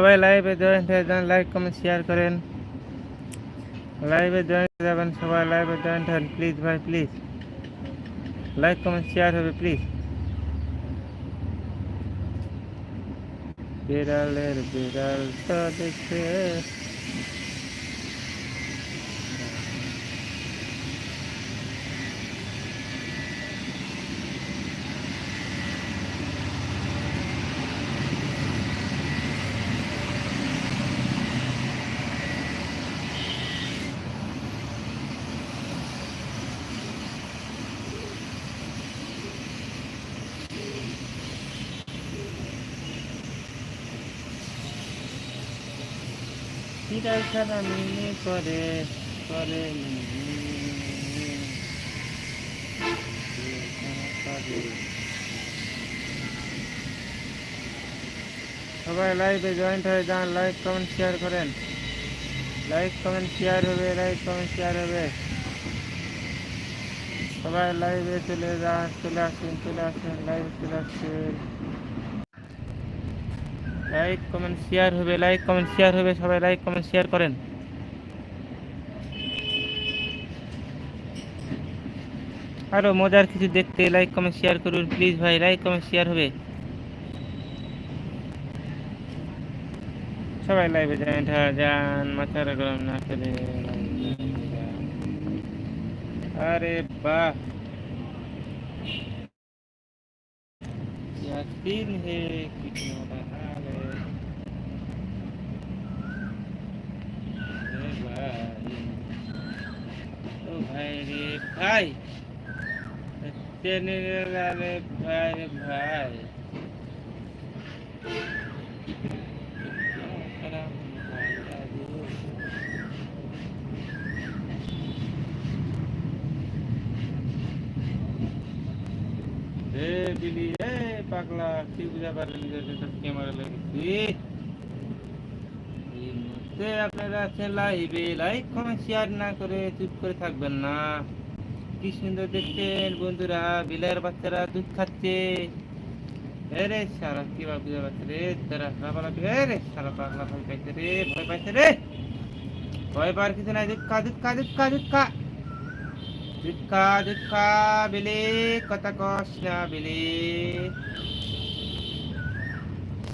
সবাই লাইভে জয়েন্ট হয়ে যান লাইক কমেন্ট শেয়ার করেন। লাইভে জয়েন্ট হয়ে যাবেন সবাই লাইভে জয়েন্ট হন প্লিজ ভাই প্লিজ লাইক কমেন্ট শেয়ার হবে প্লিজ বিড়ালের বিড়াল তো দেখে ছাড়া মিনে করে করে করে। সবাই লাইভে জয়েন্ট হয়ে যান লাইক কমেন্ট শেয়ার করেন। লাইক কমেন্ট শেয়ার হবে লাইক কমেন্ট শেয়ার হবে। সবাই লাইভে চলে যান, চলে আসুন চলে আসুন লাইভে চলে আসুন। লাইক কমেন্ট শেয়ার হবে লাইক কমেন্ট শেয়ার হবে, সবাই লাইক কমেন্ট শেয়ার করেন। আরও মজার কিছু দেখতে লাইক কমেন্ট শেয়ার করুন প্লিজ ভাই লাইক কমেন্ট শেয়ার হবে। সবাই লাইভে যান যান, মাথার গরম না করে আরে বা ইয়াকিন হে কি ভাই রে ভাই। টেনে রে ভাই রে ভাই। এ বিলি, এ পাগলা, কি বুঝা পারলি ক্যামেরা লাগিয়েছি মুহূর্তে আপনারা লাইভে লাইক কমেন্ট শেয়ার না করে চুপ করে থাকবেন না। কি সুন্দর দেখছেন বন্ধুরা বিলার বাচ্চারা দুধ খাচ্ছে। এরে সারা কি বা বুঝা পাচ্ছে রে তারা খারাপ রে সারা পাগলা ভয় পাইছে রে, ভয় পাইছে রে। ভয় পাওয়ার কিছু নাই দুঃখা দুঃখা দুঃখা দুঃখা দুঃখা দুঃখা বিলে, কথা কস না, বিলে।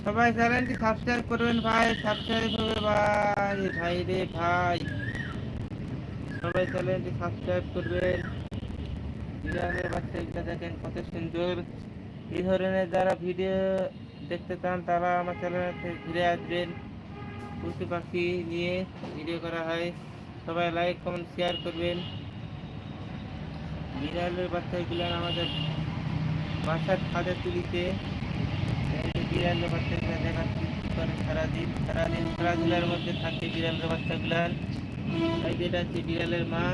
সবাই চ্যানেলটি সাবস্ক্রাইব করবেন ভাই সাবস্ক্রাইব হবে ভাই ভাই রে ভাই। সবাই চ্যানেলটি সাবস্ক্রাইব করবেন। বিড়ালের বাচ্চাগুলো দেখেন কত সুন্দর। এই ধরনের যারা ভিডিও দেখতে চান, তারা আমার চ্যানেলে ঘুরে আসবেন। পশু পাখি নিয়ে ভিডিও করা হয়। সবাই লাইক কমেন্ট শেয়ার করবেন। বিড়ালের বাচ্চাগুলো আমাদের বাসার ছাদে তুলিতে বিড়ালের বাচ্চাগুলো কি করে? সারাদিন সারাদিন খেলাধুলার মধ্যে থাকে বিড়ালের বাচ্চাগুলার এই যেটা বিড়ালের মা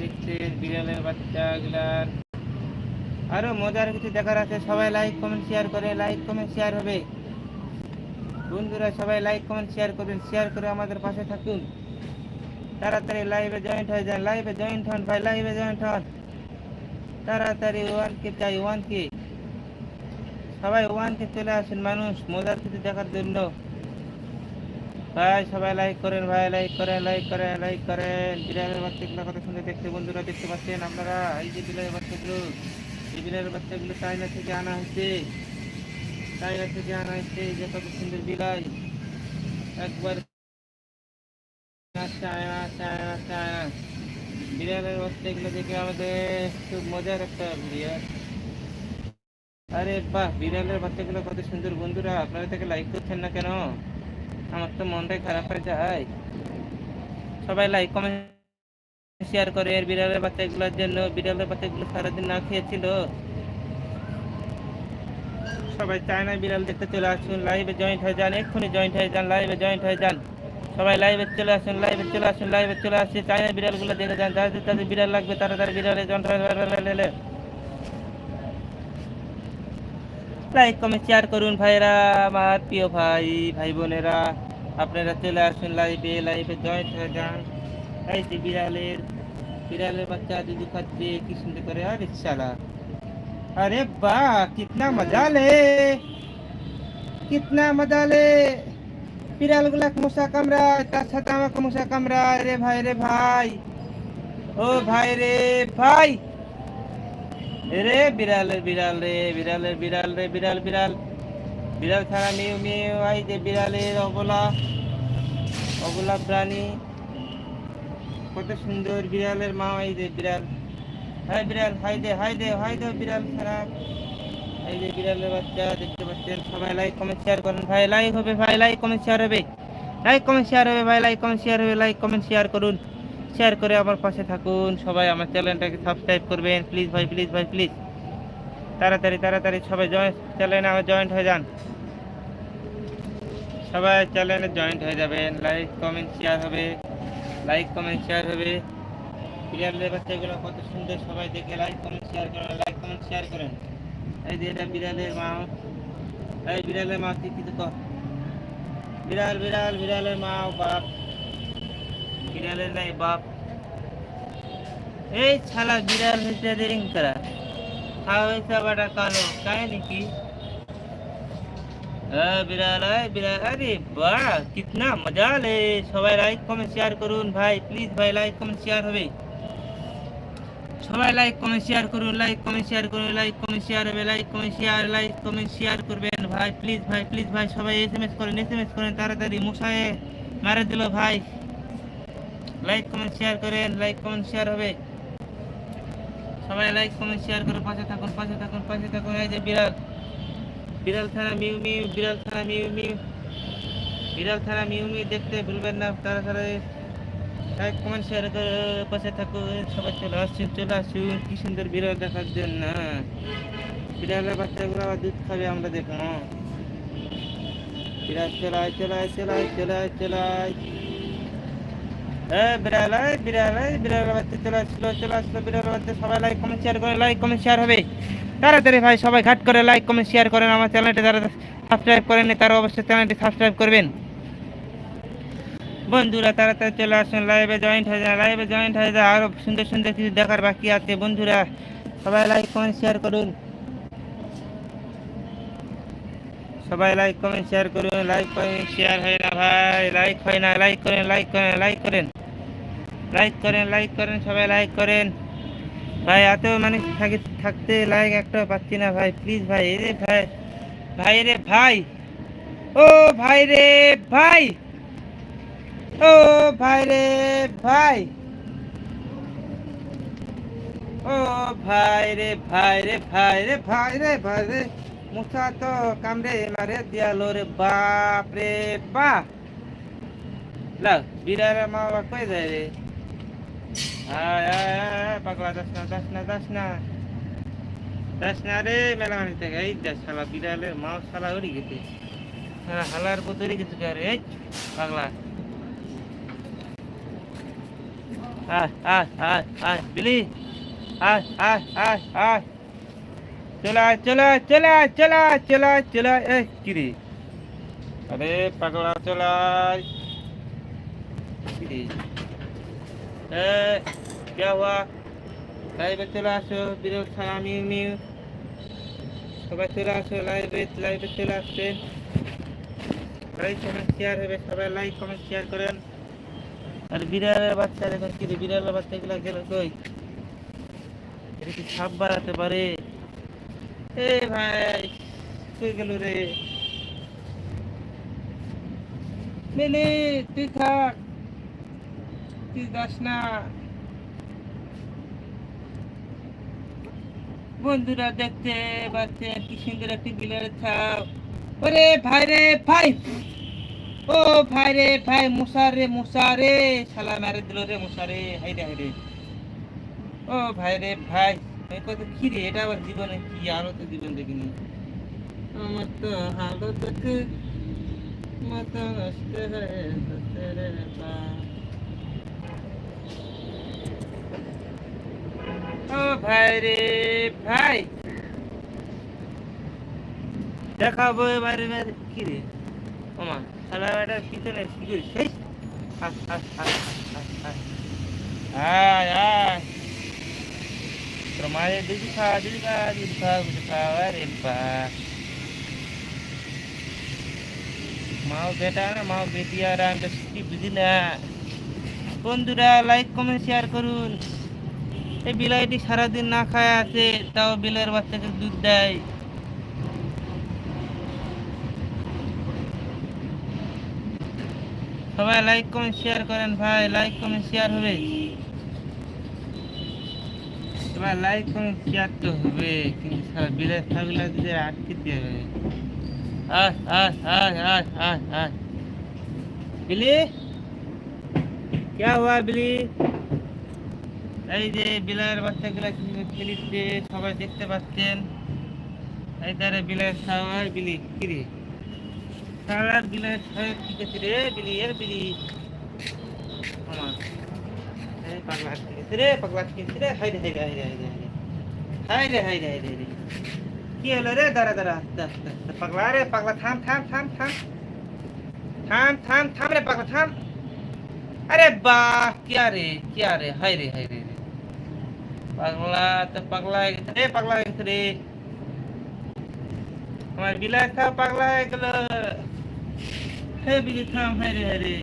দেখছেন বিড়ালের বাচ্চাগুলার আরও মজার কিছু দেখার আছে, সবাই লাইক কমেন্ট শেয়ার করে লাইক কমেন্ট শেয়ার হবে। বন্ধুরা, সবাই লাইক কমেন্ট শেয়ার করবেন শেয়ার করে আমাদের পাশে থাকুন। তাড়াতাড়ি লাইভে জয়েন্ট হয়ে যান লাইভে জয়েন্ট হন, ভাই লাইভে জয়েন্ট হন। তাড়াতাড়ি ওয়ান কে চাই ওয়ান কে সবাই ওয়ান কে চলে আসেন, মানুষ মজার কিছু দেখার জন্য। ভাই, সবাই লাইক করেন, ভাই লাইক করেন লাইক করেন লাইক করেন। বিড়ালের বাচ্চাগুলো কত সুন্দর দেখতে বন্ধুরা দেখতে পাচ্ছেন আপনারা। এই যে বিড়ালের বাচ্চাগুলো এই বিড়ালের বাচ্চাগুলো চায়না থেকে আনা হয়েছে। চায়না থেকে আনা হয়েছে যে কত সুন্দর বিড়াল একবার চায়না চায়না চায়না। বিড়ালের বাচ্চাগুলো দেখে আমাদের খুব মজার একটা ভিডিও আরে বাহ, বিড়ালের বাচ্চাগুলো কত সুন্দর। বন্ধুরা, আপনারা থেকে লাইক করছেন না কেন? আমার তো মনটাই খারাপ হয়ে যায়। সবাই লাইক কমেন্ট শেয়ার করে। এর বিড়ালের বাচ্চাগুলোর জন্য, বিড়ালের বাচ্চাগুলো সারাদিন না খেয়েছিল। সবাই চায়না বিড়াল দেখতে চলে আসুন। লাইভে জয়েন্ট হয়ে যান, এক্ষুনি জয়েন্ট হয়ে যান লাইভে জয়েন্ট হয়ে যান। সবাই লাইভে চলে আসুন লাইভে চলে আসুন লাইভে চলে আসছে চায়না বিড়ালগুলো দেখে যান। যাদের যাদের বিড়াল লাগবে, তারা তার বিড়ালে জয়েন্ট হয়ে লাইক কমেন্ট শেয়ার করুন ভাইরা আমার প্রিয় ভাই ভাই বোনেরা আপনারা চলে আসুন লাইভে লাইভে জয়েন্ট হয়ে যান এই যে বিড়ালের বিড়ালের বাচ্চা দুধ খাচ্ছে কি সুন্দর করে আরে শালা अरे वाह कितना मजा ले কিতনা মজা লে বিড়ালগুলা মশা কামড়ায় তার সাথে আমাকে মশা কামড়ায় রে ভাই রে ভাই ও ভাই রে ভাই রে বিড়ালের বিড়াল রে বিড়ালের বিড়াল রে, বিড়াল বিড়াল। বিড়াল ছাড়া মিউ মিউ আই যে বিড়ালের অবলা অবলা প্রাণী। কত সুন্দর বিড়ালের মা এই যে বিড়াল। হাই বিড়াল, হাই দে হাই দে হাই দে বিড়াল খারাপ এই যে বিড়ালের বাচ্চা, দেখতে পাচ্ছেন সবাই লাইক, কমেন্ট, শেয়ার করেন। ভাই, লাইক হবে, ভাই, লাইক, কমেন্ট, শেয়ার হবে। লাইক, কমেন্ট, শেয়ার হবে, ভাই, লাইক, কমেন্ট, শেয়ার হবে, লাইক, কমেন্ট, শেয়ার করুন। শেয়ার করে আমার পাশে থাকুন। সবাই আমার চ্যানেলটাকে সাবস্ক্রাইব করবেন। প্লিজ ভাই প্লিজ ভাই প্লিজ তাড়াতাড়ি তাড়াতাড়ি সবাই জয়েন চ্যানেলে আমার জয়েন্ট হয়ে যান। সবাই চ্যানেলে জয়েন্ট হয়ে যাবেন। লাইক কমেন্ট শেয়ার হবে। লাইক কমেন্ট শেয়ার হবে। বিড়ালের বাচ্চাগুলো কত সুন্দর সবাই দেখে লাইক কমেন্ট শেয়ার করেন লাইক কমেন্ট শেয়ার করেন। এই যে এটা বিড়ালের মা। এই বিড়ালের মা কি কিছু কর। বিড়াল বিড়াল, বিড়ালের মা বাপ। বিড়ালের নাই বাপ। এই ছালা বিড়াল হয়েছে রিং করা? খাওয়া হয়েছে কালো। নাকি? বিড়াল বিড়াল, আরে কিতনা মজা লে সবাই লাইক কমেন্ট শেয়ার করুন ভাই। প্লিজ ভাই লাইক কমেন্ট শেয়ার হবে। সবাই লাইক কমেন্ট শেয়ার করুন লাইক কমেন্ট শেয়ার করুন লাইক কমেন্ট শেয়ার হবে like comment share like comment share করবেন ভাই। প্লিজ ভাই প্লিজ ভাই, সবাই এস এম এস করেন এস এম এস করেন, তাড়াতাড়ি মশায় মারা দিল ভাই। লাইক কমেন্ট শেয়ার করেন লাইক কমেন্ট শেয়ার হবে। সবাই লাইক কমেন্ট শেয়ার করে পাশে থাকুন পাশে থাকুন পাশে থাকুন। এই যে বিড়াল। বিড়াল থানা মিউ মিউ, বিড়াল থানা মিউ মিউ। বিড়াল থানা মিউ মিউ দেখতে ভুলবেন না তাড়াতাড়ি লাইক কমেন্ট শেয়ার করে পাশে থাকুন। সবাই চলে আসুন চলে আসুন। কি সুন্দর বিড়াল দেখার জন্য। বিড়ালের বাচ্চাগুলো আবার দুধ খাবে আমরা দেখব। বিড়াল চলায় চলায় চলায় চলায় চলায় বিড়াল বিড়াল বিড়ালের বাচ্চা চলে আসলো চলে আসলো বাচ্চা সবাই লাইক কমেন্ট শেয়ার করে লাইক কমেন্ট শেয়ার হবে। তাড়াতাড়ি ভাই, সবাই ঘাট করে লাইক কমেন্ট শেয়ার করেন আমার চ্যানেলটি যারা সাবস্ক্রাইব করেন তারা অবশ্যই চ্যানেলটি সাবস্ক্রাইব করবেন। বন্ধুরা, তাড়াতাড়ি চলে আসুন লাইভে জয়েন্ট হয়ে যায় লাইভে জয়েন্ট হয়ে যায় আরও সুন্দর সুন্দর কিছু দেখার বাকি আছে। বন্ধুরা, সবাই লাইক কমেন্ট শেয়ার করুন। সবাই লাইক কমেন্ট শেয়ার করুন। লাইক কমেন্ট শেয়ার হয় না ভাই। লাইক হয় না লাইক করেন লাইক করেন লাইক করেন। লাইক করেন লাইক করেন, সবাই লাইক করেন। ভাই, এত থাকি থাকতে লাইক একটা পাচ্ছি না ভাই প্লিজ ভাই, এ রে ভাই ভাই রে ভাই, ও ভাই রে ভাই, ও ভাই রে ভাই, ও ভাই রে ভাই রে ভাই রে ভাই রে ভাই রে, মুসা তো কামড়ে মারে দিয়ালো রে বাপ রে বাপ। লা বিড়ালে মা বাবা কই যায় রে? আয় আয় আয় পাগলা দাস না দাস না দাস না দাস না রে মেলামানি থেকে এই দাস শালা বিড়ালের মাও শালা উড়ি গেছে শালা হালার বুতরি গেছে কে রে এই পাগলা আয় আয় আয় আয় বিলি আয় আয় আয় আয় চলে আয় চলে আয় চলে আয় চলে আয় চলে আয় চলে আয় এই কি রে আরে পাগলা চলে আয় কি রে এ क्या हुआ লাইভে চলে আসো বিরল ছাড়া মিউ মিউ সবাই চলে আসো লাইভে লাইভে চলে আসছে লাইক কমেন্ট শেয়ার হবে সবাই লাইক কমেন্ট শেয়ার করেন আর বিড়ালের বাচ্চা দেখুন কি রে বিড়ালের বাচ্চাগুলো গেল কই এটা কি সাপ বাড়াতে পারে এ ভাই কই গেল রে মিলি তুই থাক তুই যাস না? বন্ধুরা দেখতে পাচ্ছেন কি সুন্দর একটি বিলের ছাপ। ওরে ভাই রে ভাই। ও ভাই রে ভাই মশা রে মশা রে। শালা মেরে দিল রে মশা রে। হাই রে হাই রে। ও ভাই রে ভাই। এই কত কি রে? এটা আবার জীবনে কি? আরও তো জীবন দেখিনি। আমার তো হালত দেখে। নষ্ট হয়ে রে বাপ। ও ভাই রে ভাই। রে? তোর মায়ের দিদি খা দিদি খা দিদি খা দিদি খা, আরে বা। মাও বেটা না মাও বেটি, আর আমি বুঝি না। বন্ধুরা লাইক কমেন্ট শেয়ার করুন। এই বিলাইটি সারাদিন না খায় আছে তাও বিলের বাচ্চাকে দুধ দেয় সবাই লাইক কমেন্ট শেয়ার করেন ভাই লাইক কমেন্ট শেয়ার হবে সবাই লাইক কমেন্ট শেয়ার তো হবে কিন্তু সারা বিলের ছাগলা দিতে আটকে দিয়ে হবে আয় আয় আয় আয় আয় আয় বিলি क्या हुआ বিলি এই যে বিলায়ের বাচ্চাগুলো কিন্তু খেলিতে সবাই দেখতে পাচ্ছেন। এই তারা বিলায়ের সাওয়ার বিলি কিরে তারা বিলায়ের সাওয়ার কি করছে রে? বিলি এর বিলি। পাগলা রে রে। হাই রে হাই রে হাই রে রে হাই রে। রে কি হলো রে? দাঁড়া পাগলা রে, পাগলা, থাম রে, পাগলা, থাম। আরে বা কি আরে কি আরে হাই রে হাই রে। पगला तो पगला है रे पगला है रे हमारे बिला था पगला है कल हे बिली थाम हाय रे हाय रे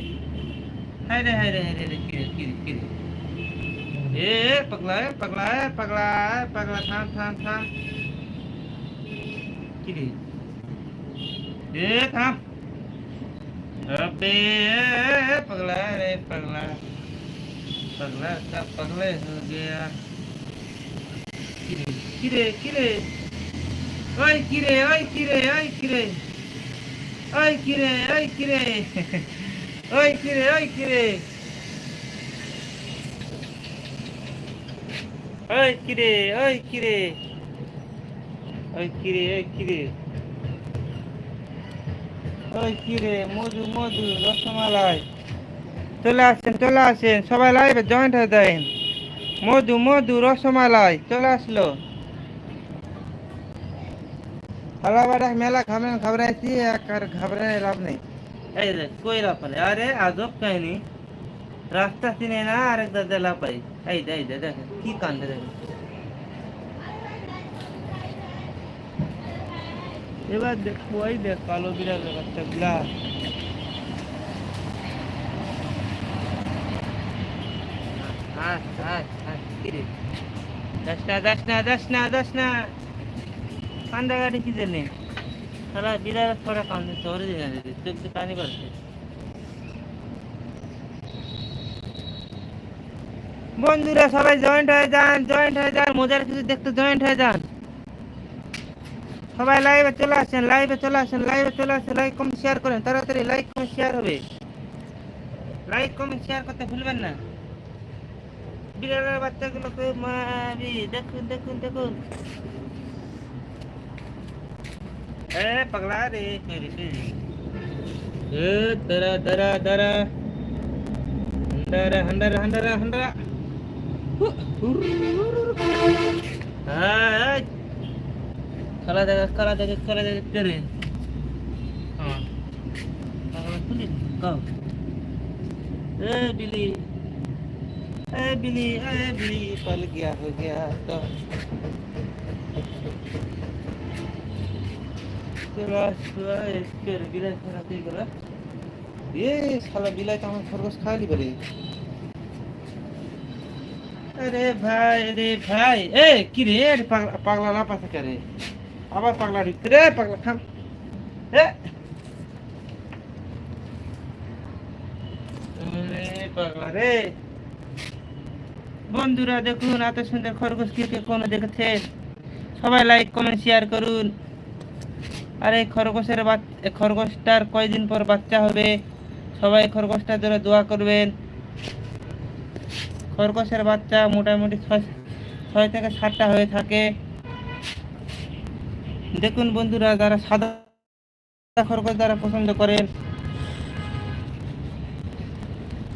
हाय रे हाय रे हाय रे किरे किरे किरे ए पगला है पगला है पगला है पगला थाम थाम थाम किरे ए थाम अबे पगला रे पगला पगला का पगले हो गया কিরে কিরে ওই কিরে ওই কিরে ওই কিরে। ওই কিরে ওই কিরে। ওই কিরে ওই কিরে। ওই কিরে ওই কিরে। ওই কিরে ওই কিরে। ওই কিরে, মধু মধু, রসমালাই। চলে আসছেন চলে আসেন। সবাই লাইভে জয়েন্ট হয়ে যায় মধু মধু, রসমালাই, চলে আসলো। মেলা খাবেন ঘাবড়াইছি আর ঘাবড়ায় লাভ নেই। এই আজব কাহিনী। রাস্তা চিনে দেখ কি দেখ এবার দেখব দেখ কালো বিড়ালের বাচ্চাগুলা বন্ধুরা, সবাই জয়েন্ট হয়ে যান জয়েন্ট হয়ে যান। মজার কিছু দেখতে জয়েন্ট হয়ে যান। সবাই লাইভে চলে আসেন লাইভে চলে আসেন লাইভে চলে আসেন। লাইক কমেন্ট শেয়ার করেন। তাড়াতাড়ি লাইক কমেন্ট শেয়ার হবে। লাইক কমেন্ট শেয়ার করতে ভুলবেন না। Eh, pilih ए बिली ए बिली, पल गया, हो गया तो। ये साला बिलाई का खरगोश खा ली बड़ी আরে ভাই রে ভাই এ কি রে পাগলা পাগলা না পাশে রে আবার পাগলা ঢুকতে রে পাগলা খাম এ পাগলা রে বন্ধুরা দেখুন এত সুন্দর খরগোশ কে কোনো দেখেছে? সবাই লাইক কমেন্ট শেয়ার করুন। আর এই খরগোশের খরগোশটার কয়দিন পর বাচ্চা হবে? সবাই খরগোশটার জন্য দোয়া করবেন। খরগোশের বাচ্চা মোটামুটি ছয় থেকে সাতটা হয়ে থাকে। দেখুন বন্ধুরা, যারা সাদা খরগোশ যারা পছন্দ করেন,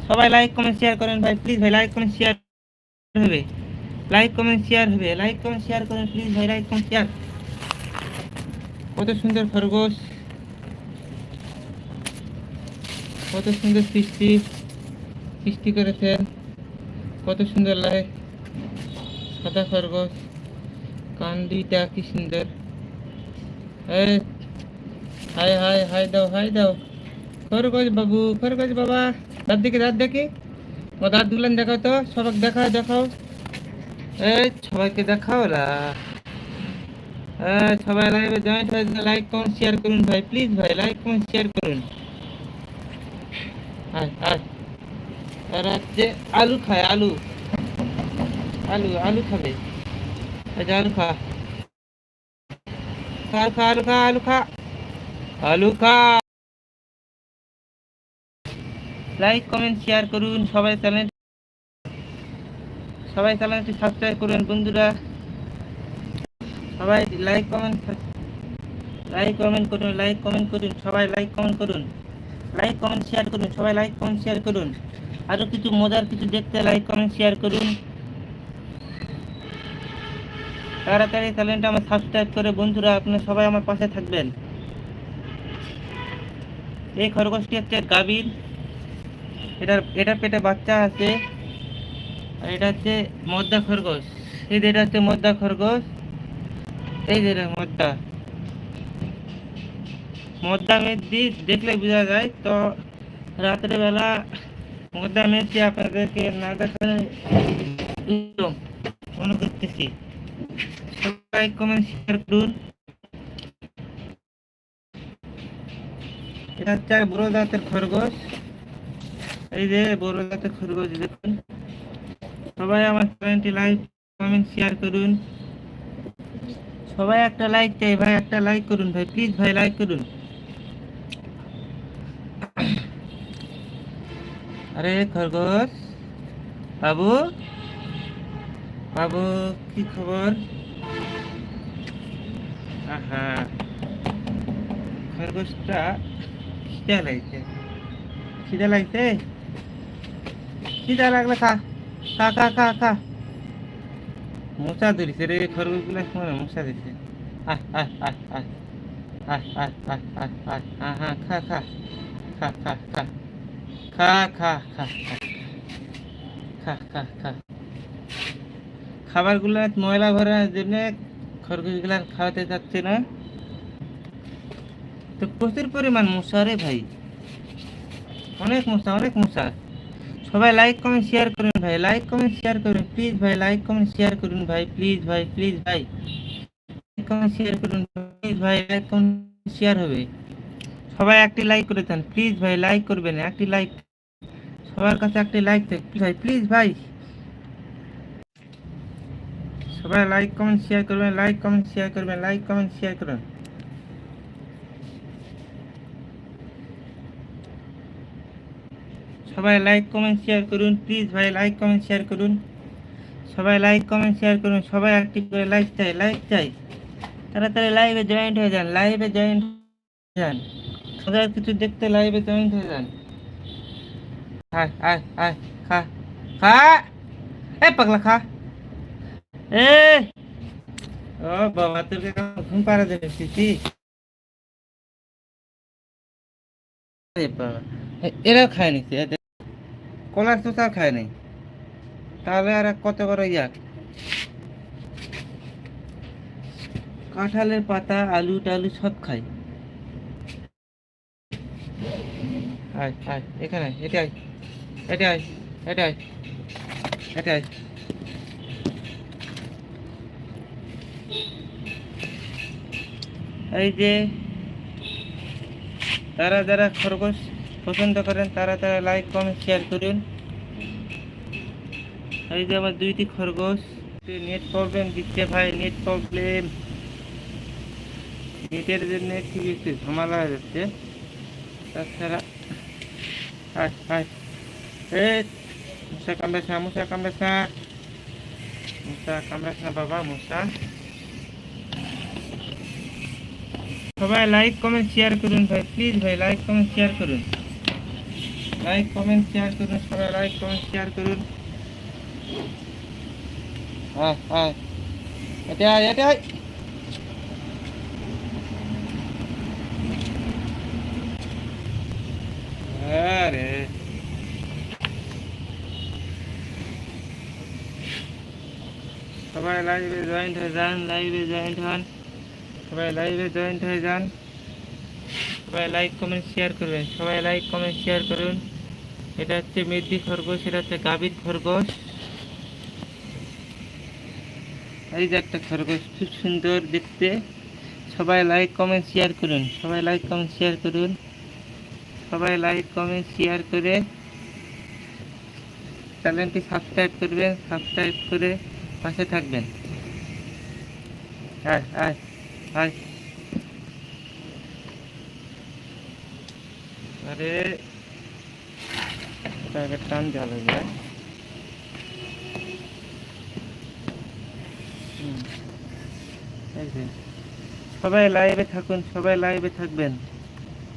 সবাই লাইক কমেন্ট শেয়ার করেন। ভাই প্লিজ ভাই লাইক কমেন্ট শেয়ার হবে। লাইক কমেন্ট শেয়ার হবে। লাইক কমেন্ট শেয়ার করেন প্লিজ ভাই। লাইক কমেন্ট শেয়ার কত সুন্দর খরগোশ। কত সুন্দর সৃষ্টি। সৃষ্টি করেছেন। কত সুন্দর লাগে। সাদা খরগোশ। কান দুইটা কি সুন্দর। এই হাই হাই হাই দাও হাই দাও। খরগোশ বাবু, খরগোশ বাবা। দাঁত দেখি দাঁত দেখি। ও দাঁত গুলেন দেখাও তো সবাইকে দেখাও দেখাও। এই সবাইকে দেখাও লা সবাই লাইভে জয়েন্ট হয়ে লাইক কমেন্ট শেয়ার করুন ভাই প্লিজ ভাই লাইক কমেন্ট শেয়ার করুন। হচ্ছে আলু খায়, আলু। আলু আলু খাবে। যে আলু খা। খা খা, আলু খা আলু খা। আলু খা। লাইক কমেন্ট শেয়ার করুন, সবাই চ্যানেল সবাই চ্যানেলটি সাবস্ক্রাইব করুন, বন্ধুরা। সবাই লাইক কমেন্ট লাইক কমেন্ট করুন লাইক কমেন্ট করুন, সবাই লাইক কমেন্ট করুন। লাইক কমেন্ট শেয়ার করুন, সবাই লাইক কমেন্ট শেয়ার করুন। আরও কিছু মজার কিছু দেখতে লাইক কমেন্ট শেয়ার করুন। তাড়াতাড়ি চ্যানেলটা আমার সাবস্ক্রাইব করে, বন্ধুরা, আপনারা সবাই আমার পাশে থাকবেন। এই খরগোশটি হচ্ছে? গাভীর। এটার এটার পেটে বাচ্চা আছে, আর এটা হচ্ছে মদ্দা খরগোশ। এই যে এটা হচ্ছে মদ্দা খরগোশ। এই যে এটা মদ্দা। মদ্দা মেদি দেখলে বোঝা যায়, তো রাত্রে বেলা মদ্দা মেদি আপনাদেরকে না উত্তম মনে করতেছি। সবাই কমেন্ট শেয়ার করুন। এটা হচ্ছে বড় জাতের খরগোশ। এই যে বড় জাতের খরগোশ দেখুন। সবাই আমার চ্যানেলটি লাইক কমেন্ট শেয়ার করুন। সবাই একটা লাইক চাই, ভাই, একটা লাইক করুন, ভাই প্লিজ ভাই লাইক করুন। আরে, খরগোশ, বাবু বাবু, কি খবর? আহা, খরগোশটা খিদা লাগছে। খিদা লাগছে? খিদা লাগলে খা খা খা খা খা মশা ধরিছে রে খরগোশগুলা মশা ধরিছে আহ আহ আহ আহ আহ আহ আহ আহ হ্যাঁ খা খা খা খা খা খা খা খা খা খা খা খাবারগুলো ময়লা ভরার জন্য খরগোশগুলা খাওয়াতে যাচ্ছে না তো প্রচুর পরিমাণ মশা রে ভাই অনেক মশা অনেক মশা সবাই লাইক কমেন্ট শেয়ার করুন ভাই লাইক কমেন্ট শেয়ার করুন প্লিজ ভাই লাইক কমেন্ট শেয়ার করুন ভাই প্লিজ ভাই প্লিজ ভাই লাইক কমেন্ট শেয়ার করুন প্লিজ ভাই লাইক কমেন্ট শেয়ার হবে সবাই একটি লাইক করে দেন প্লিজ ভাই লাইক করবেন একটি লাইক সবার কাছে একটি লাইক দেন ভাই প্লিজ ভাই সবাই লাইক কমেন্ট শেয়ার করবেন লাইক কমেন্ট শেয়ার করবেন লাইক কমেন্ট শেয়ার করুন সবাই লাইক কমেন্ট শেয়ার করুন প্লিজ ভাই লাইক কমেন্ট শেয়ার করুন। সবাই লাইক কমেন্ট শেয়ার করুন, সবাই অ্যাক্টিভ করে লাইক চাই লাইক চাই। তাড়াতাড়ি লাইভে জয়েন্ট হয়ে যান লাইভে জয়েন্ট যান। মজার কিছু দেখতে লাইভে জয়েন্ট হয়ে যান। খা খা। এ, পাগলা খা। এ, ও বাবা, তোকে ঘুম পাড়া দেবে, সিসি? এ, বাবা, এ- এরা খায় নিছে এদের তো চোষা খায় নাই। তাহলে আর কত বড় ইয়া কাঁঠালের পাতা, আলু টালু সব খায়। এখানে এই যে তারা যারা খরগোশ পছন্দ করেন, তারা তারা লাইক কমেন্ট শেয়ার করুন। এই যে আমার দুইটি খরগোশ নেট প্রবলেম দিচ্ছে ভাই নেট প্রবলেম নেটের জন্য একটু একটু ঝামেলা হয়ে যাচ্ছে। তাছাড়া আয় আয় এ মশা কামড়াস মশা কামড়াস মশা কামড়াস বাবা, মশা। সবাই লাইক কমেন্ট শেয়ার করুন ভাই প্লিজ ভাই লাইক কমেন্ট শেয়ার করুন। লাইক কমেন্ট শেয়ার করুন সবাই লাইক কমেন্ট শেয়ার করুন আয় আয় এটা আয় এটা আয় আরে সবাই লাইভে জয়েন্ট হয়ে যান লাইভে জয়েন্ট হন সবাই লাইভে জয়েন্ট হয়ে যান সবাই লাইক কমেন্ট শেয়ার করবেন সবাই লাইক কমেন্ট শেয়ার করুন এটা হচ্ছে মেদি খরগোশ এটা হচ্ছে গাভীর খরগোশ এই যে একটা খরগোশ খুব সুন্দর দেখতে। সবাই লাইক কমেন্ট শেয়ার করুন। সবাই লাইক কমেন্ট শেয়ার করুন। সবাই লাইক কমেন্ট শেয়ার করে। চ্যানেলটি সাবস্ক্রাইব করবেন সাবস্ক্রাইব করে পাশে থাকবেন। আয় আয়। আরে এটা আগে টান দেওয়া লাগবে হ্যাঁ? হুম, এই যে। সবাই লাইভে থাকুন সবাই লাইভে থাকবেন